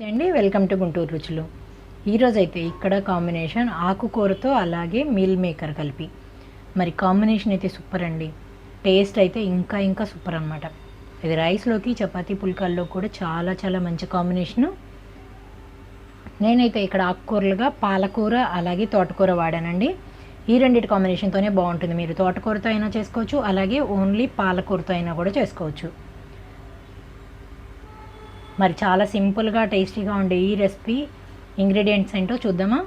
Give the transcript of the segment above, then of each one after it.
అండి welcome to Guntur రుచులు. ఈరోజైతే అయితే ఇక్కడ కాంబినేషన్ ఆకుకూరతో అలాగే మీల్ మేకర్ కలిపి. మరి కాంబినేషన్ అయితే సూపర్ అండి. టేస్ట్ అయితే ఇంకా ఇంకా సూపర్ అనమాట ఇది రైస్లోకి చపాతీ పుల్కాల్లో కూడా చాలా చాలా మంచి కాంబినేషను. నేనైతే ఇక్కడ ఆకుకూరలుగా పాలకూర అలాగే తోటకూర వాడానండి. ఈ రెండింటి కాంబినేషన్తోనే బాగుంటుంది. మీరు తోటకూరతో అయినా చేసుకోవచ్చు అలాగే ఓన్లీ పాలకూరతో అయినా కూడా చేసుకోవచ్చు. మరి చాలా సింపుల్గా టేస్టీగా ఉండే ఈ రెసిపీ ఇంగ్రీడియంట్స్ ఏంటో చూద్దామా?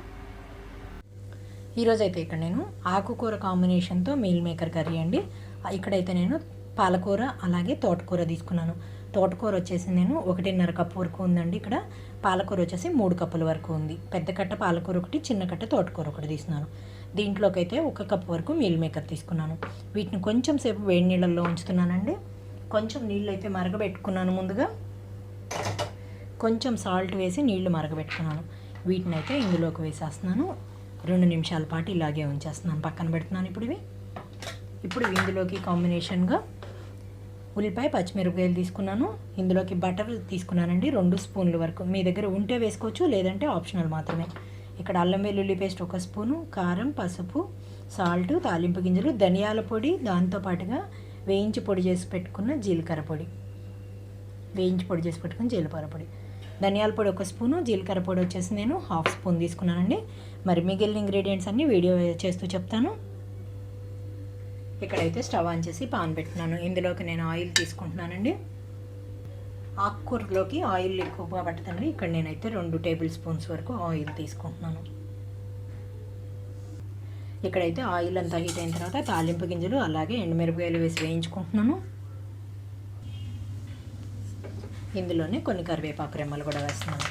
ఈరోజైతే అయితే ఇక్కడ నేను ఆకుకూర కాంబినేషన్తో మీల్ మేకర్ కర్రీ అండి. ఇక్కడైతే నేను పాలకూర అలాగే తోటకూర తీసుకున్నాను. తోటకూర వచ్చేసి నేను ఒకటిన్నర కప్పు వరకు ఉందండి ఇక్కడ. పాలకూర వచ్చేసి మూడు కప్పుల వరకు ఉంది. పెద్ద కట్ట పాలకూర ఒకటి చిన్న కట్ట తోటకూర ఒకటి తీసుకున్నాను దీంట్లోకి అయితే ఒక కప్పు వరకు మీల్ మేకర్ తీసుకున్నాను. వీటిని కొంచెం సేపు వేడి నీళ్ళల్లో ఉంచుతున్నానండి. కొంచెం నీళ్ళు అయితే మరగబెట్టుకున్నాను ముందుగా. కొంచెం సాల్ట్ వేసి నీళ్ళు మరగబెట్టుకున్నాను. వీటిని అయితే ఇందులోకి వేసేస్తున్నాను. రెండు నిమిషాల పాటు ఇలాగే ఉంచేస్తున్నాను. పక్కన పెడుతున్నాను ఇప్పుడు ఇవి. ఇప్పుడు ఇందులోకి కాంబినేషన్గా ఉల్లిపాయ పచ్చిమిరపకాయలు తీసుకున్నాను. ఇందులోకి బటర్ తీసుకున్నానండి. రెండు స్పూన్ల వరకు. మీ దగ్గర ఉంటే వేసుకోవచ్చు లేదంటే ఆప్షనల్ మాత్రమే. ఇక్కడ అల్లం వెల్లుల్లి పేస్ట్ ఒక స్పూను కారం పసుపు సాల్ట్ తాలింపు గింజలు ధనియాల పొడి దాంతోపాటుగా వేయించి పొడి చేసి పెట్టుకున్న జీలకర్ర పొడి. వేయించి పొడి చేసి పెట్టుకున్న జీలకర్ర పొడి. ధనియాల పొడి ఒక స్పూను జీలకర్ర పొడి వచ్చేసి నేను హాఫ్ స్పూన్ తీసుకున్నానండి. మరి మిగిలిన ఇంగ్రీడియంట్స్ అన్నీ వీడియో చేస్తూ చెప్తాను. ఇక్కడైతే స్టవ్ ఆన్ చేసి పాన్ పెట్టుకున్నాను ఇందులోకి నేను ఆయిల్ తీసుకుంటున్నానండి. ఆకుకూరలోకి ఆయిల్ ఎక్కువగా పట్టదండి. ఇక్కడ నేనైతే రెండు టేబుల్ స్పూన్స్ వరకు ఆయిల్ తీసుకుంటున్నాను. ఇక్కడైతే ఆయిల్ అంతా హీట్ అయిన తర్వాత తాలింపు గింజలు అలాగే ఎండుమిరపకాయలు వేసి వేయించుకుంటున్నాను. ఇందులోనే కొన్ని కరివేపాకు రెమ్మలు కూడా వేస్తున్నాను.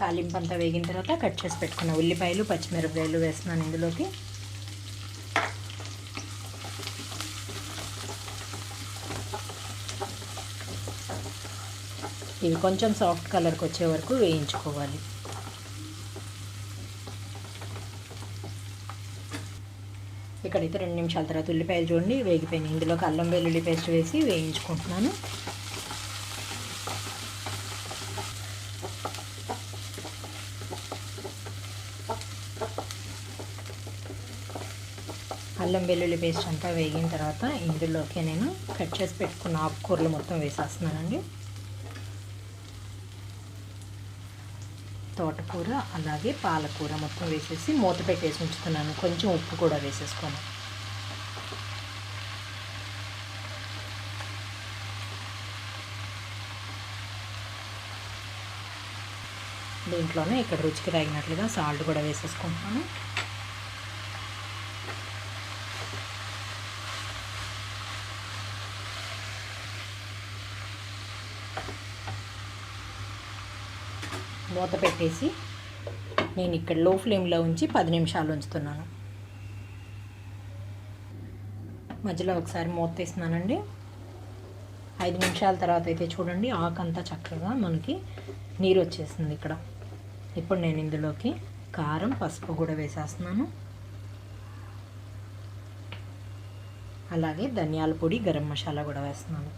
తాలింపు అంతా వేగిన తర్వాత కట్ చేసి పెట్టుకున్న ఉల్లిపాయలు పచ్చిమిరపకాయలు వేస్తున్నాను ఇందులోకి. ఇవి కొంచెం సాఫ్ట్ కలర్కి వచ్చే వరకు వేయించుకోవాలి. ఇక్కడైతే రెండు నిమిషాల తర్వాత ఉల్లిపాయలు చూడండి వేగిపోయినాయి. ఇందులోకి అల్లం వెల్లుల్లి పేస్ట్ వేసి వేయించుకుంటున్నాను. అల్లం వెల్లుల్లి పేస్ట్ అంతా వేగిన తర్వాత ఇందులోకి నేను కట్ చేసి పెట్టుకున్న ఆకుకూరలు మొత్తం వేసేస్తున్నానండి. తోటకూర అలాగే పాలకూర మొత్తం వేసేసి మూత పెట్టేసి ఉంచుతున్నాను. కొంచెం ఉప్పు కూడా వేసేసుకోను. దీంట్లోనే ఇక్కడ రుచికి తగినట్లుగా సాల్ట్ కూడా వేసేసుకుంటున్నాను. మూత పెట్టేసి నేను ఇక్కడ లో ఫ్లేమ్లో ఉంచి పది నిమిషాలు ఉంచుతున్నాను. మధ్యలో ఒకసారి మూత తీస్తున్నానండి. ఐదు నిమిషాల తర్వాత అయితే చూడండి ఆకంతా చక్కగా మనకి నీరు వచ్చేసింది ఇక్కడ. ఇప్పుడు నేను ఇందులోకి కారం పసుపు కూడా వేసేస్తున్నాను. అలాగే ధనియాల పొడి గరం మసాలా కూడా వేస్తున్నాను.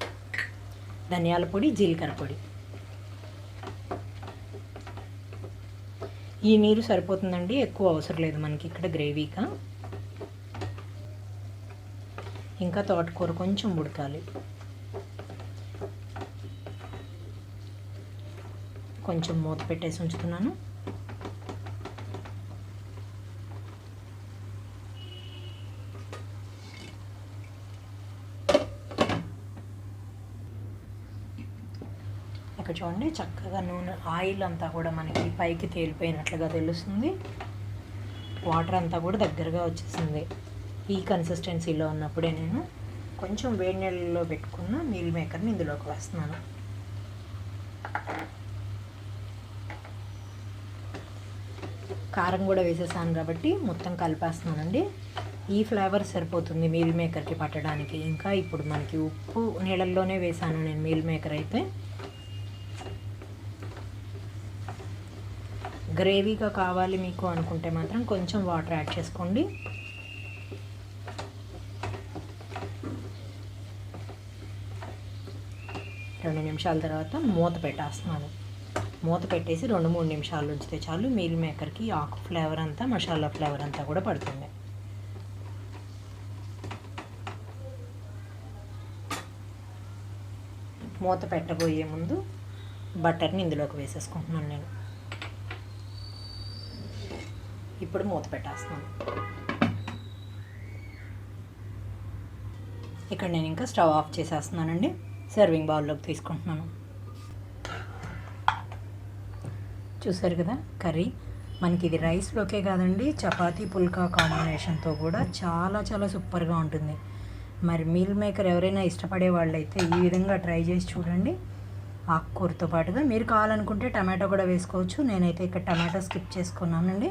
ధనియాల పొడి జీలకర్ర పొడి. ఈ నీరు సరిపోతుందండి ఎక్కువ అవసరం లేదు మనకి ఇక్కడ గ్రేవీగా ఇంకా తోటకూర కొంచెం ఉడకాలి. కొంచెం మూత పెట్టేసి ఉంచుతున్నాను. ఇక్కడ చూడండి చక్కగా నూనె ఆయిల్ అంతా కూడా మనకి పైకి తేలిపోయినట్లుగా తెలుస్తుంది. వాటర్ అంతా కూడా దగ్గరగా వచ్చేసింది. ఈ కన్సిస్టెన్సీలో ఉన్నప్పుడే నేను కొంచెం వేడి నీళ్ళలో పెట్టుకున్న మీల్ మేకర్ని ఇందులోకి వేస్తున్నాను. కారం కూడా వేసేసాను కాబట్టి మొత్తం కలిపేస్తున్నానండి. ఈ ఫ్లేవర్ సరిపోతుంది మీల్ మేకర్కి పట్టడానికి. ఇంకా ఇప్పుడు మనకి ఉప్పు నీళ్ళల్లోనే వేసాను నేను మీల్ మేకర్ అయితే. గ్రేవీగా కావాలి మీకు అనుకుంటే మాత్రం కొంచెం వాటర్ యాడ్ చేసుకోండి. రెండు నిమిషాల తర్వాత మూత పెట్టేస్తున్నాను. మూత పెట్టేసి రెండు మూడు నిమిషాలు ఉంచితే చాలు మీల్ మేకర్కి ఆకు ఫ్లేవర్ అంతా మసాలా ఫ్లేవర్ అంతా కూడా పడుతుంది. మూత పెట్టబోయే ముందు బటర్ని ఇందులోకి వేసేసుకుంటున్నాను నేను. ఇప్పుడు మూత పెట్టేస్తున్నాను. ఇక్కడ నేను ఇంకా స్టవ్ ఆఫ్ చేసేస్తున్నానండి. సర్వింగ్ బౌల్లోకి తీసుకుంటున్నాను. చూసారు కదా కర్రీ? మనకి ఇది రైస్లోకే కాదండి చపాతీ పుల్కా కాంబినేషన్తో కూడా చాలా చాలా సూపర్గా ఉంటుంది. మరి మీల్ మేకర్ ఎవరైనా ఇష్టపడే వాళ్ళైతే ఈ విధంగా ట్రై చేసి చూడండి. ఆకుకూరతో పాటుగా మీరు కావాలనుకుంటే టమాటో కూడా వేసుకోవచ్చు. నేనైతే ఇక్కడ టమాటో స్కిప్ చేసుకున్నానండి.